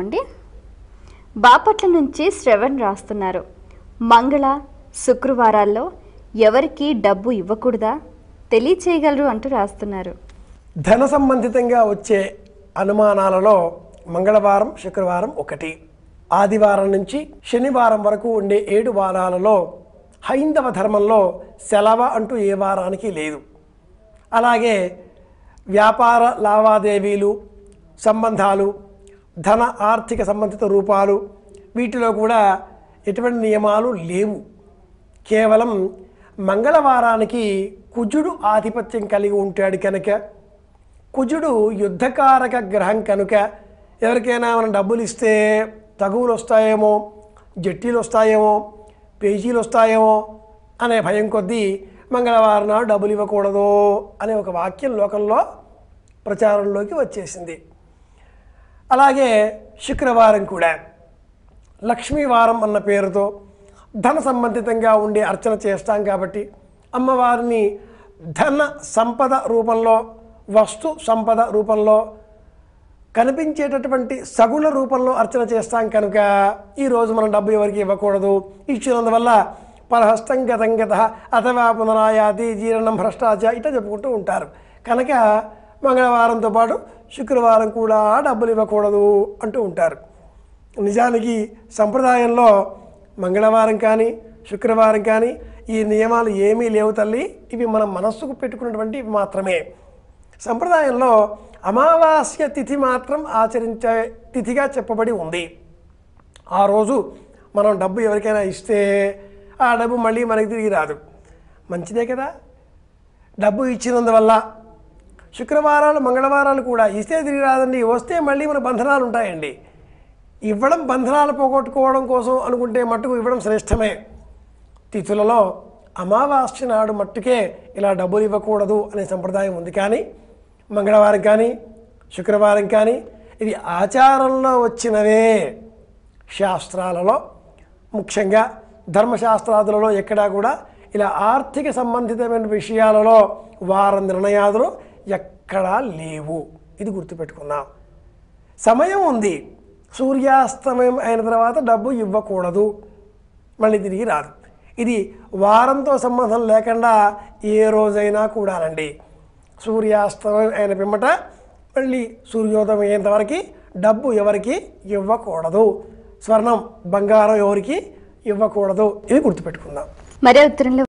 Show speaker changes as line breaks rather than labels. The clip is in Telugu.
అండి బాపట్ల నుంచి శ్రవణ్ రాస్తున్నారు. మంగళ శుక్రవారాల్లో ఎవరికి డబ్బు ఇవ్వకూడదా? తెలియచేయగలరు అంటూ రాస్తున్నారు.
ధన సంబంధితంగా వచ్చే అనుమానాలలో మంగళవారం శుక్రవారం ఒకటి. ఆదివారం నుంచి శనివారం వరకు ఉండే ఏడు వారాలలో హైందవ ధర్మంలో సెలవ అంటూ ఏ వారానికి లేదు. అలాగే వ్యాపార లావాదేవీలు సంబంధాలు ధన ఆర్థిక సంబంధిత రూపాలు వీటిలో కూడా ఎటువంటి నియమాలు లేవు. కేవలం మంగళవారానికి కుజుడు ఆధిపత్యం కలిగి ఉంటాడు కనుక కుజుడు యుద్ధకారక గ్రహం కనుక ఎవరికైనా మనం డబ్బులు ఇస్తే తగువులు వస్తాయేమో జట్టీలు వస్తాయేమో పేజీలు వస్తాయేమో అనే భయం కొద్దీ మంగళవారం నాడు డబ్బులు ఇవ్వకూడదు అనే ఒక వాక్యం లోకంలో ప్రచారంలోకి వచ్చేసింది. అలాగే శుక్రవారం కూడా. లక్ష్మీవారం అన్న పేరుతో ధన సంబంధితంగా ఉండే అర్చన చేస్తాం కాబట్టి అమ్మవారిని ధన సంపద రూపంలో వస్తు సంపద రూపంలో కనిపించేటటువంటి సగుణ రూపంలో అర్చన చేస్తాం కనుక ఈరోజు మనం డబ్బు ఎవరికి ఇవ్వకూడదు. ఇచ్చినందువల్ల పరహస్తం గతం గత అథవా పునరాయాతి జీర్ణం భ్రష్టాచ ఇట్లా చెప్పుకుంటూ ఉంటారు. కనుక మంగళవారంతో పాటు శుక్రవారం కూడా డబ్బులు ఇవ్వకూడదు అంటూ ఉంటారు. నిజానికి సంప్రదాయంలో మంగళవారం కానీ శుక్రవారం కానీ ఈ నియమాలు ఏమీ లేవు తల్లి. ఇవి మనం మనస్సుకు పెట్టుకున్నటువంటి మాత్రమే. సంప్రదాయంలో అమావాస్య తిథి మాత్రం ఆచరించే తిథిగా చెప్పబడి ఉంది. ఆ రోజు మనం డబ్బు ఎవరికైనా ఇస్తే ఆ డబ్బు మళ్ళీ మనకి తిరిగి రాదు. మంచిదే కదా. డబ్బు ఇచ్చినందువల్ల శుక్రవారాలు మంగళవారాలు కూడా ఇస్తే తిరిగి రాదండి వస్తే మళ్ళీ మన బంధనాలు ఉంటాయండి. ఇవ్వడం బంధనాలు పోగొట్టుకోవడం కోసం అనుకుంటే మట్టుకు ఇవ్వడం శ్రేష్టమే. తిథులలో అమావాస్య నాడు మట్టుకే ఇలా డబ్బులు ఇవ్వకూడదు అనే సంప్రదాయం ఉంది. కానీ మంగళవారం కానీ శుక్రవారం కానీ ఇది ఆచారంలో వచ్చినవే శాస్త్రాలలో. ముఖ్యంగా ధర్మశాస్త్రాదులలో ఎక్కడా కూడా ఇలా ఆర్థిక సంబంధితమైన విషయాలలో వారం నిర్ణయాదులు ఎక్కడా లేవు. ఇది గుర్తుపెట్టుకున్నాం సమయం ఉంది. సూర్యాస్తమయం అయిన తర్వాత డబ్బు ఇవ్వకూడదు. మళ్ళీ తిరిగి రాదు. ఇది వారంతో సంబంధం లేకుండా ఏ రోజైనా కూడానండి సూర్యాస్తమయం అయిన పిమ్మట మళ్ళీ సూర్యోదయం అయ్యేంతవరకు డబ్బు ఎవరికి ఇవ్వకూడదు. స్వర్ణం బంగారం ఎవరికి ఇవ్వకూడదు. ఇది గుర్తుపెట్టుకుందాం.
మరే ఉత్తరంలో